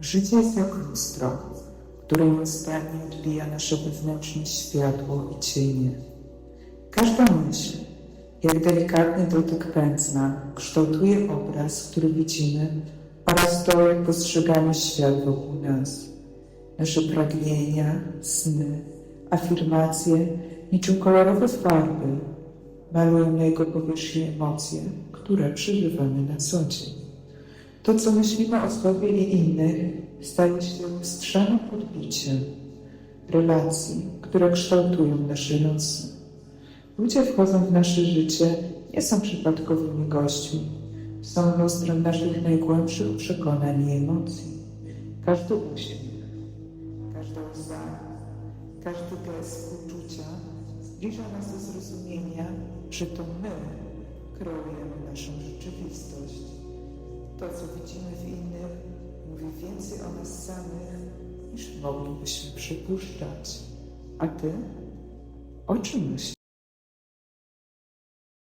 Życie jest jak lustro, które nieustannie odbija nasze wewnętrzne światło i cienie. Każda myśl, jak delikatny dotyk pędzla, kształtuje obraz, który widzimy oraz to, jak postrzegamy świat wokół nas. Nasze pragnienia, sny, afirmacje, niczym kolorowe farby, malują na jego powierzchni emocje, które przeżywamy na co dzień. To, co myślimy o sobie i innych, staje się lustrzanym odbiciem relacji, które kształtują nasze losy. Ludzie wchodzą w nasze życie nie są przypadkowymi gośćmi. Są lustrem naszych najgłębszych przekonań i emocji. Każdy uśmiech, każda łza, każdy gest uczucia zbliża nas do zrozumienia, że to my kreujemy naszą rzeczywistość. To, co widzimy w innych, mówi więcej o nas samych, niż moglibyśmy przypuszczać. A ty? O czym myślisz?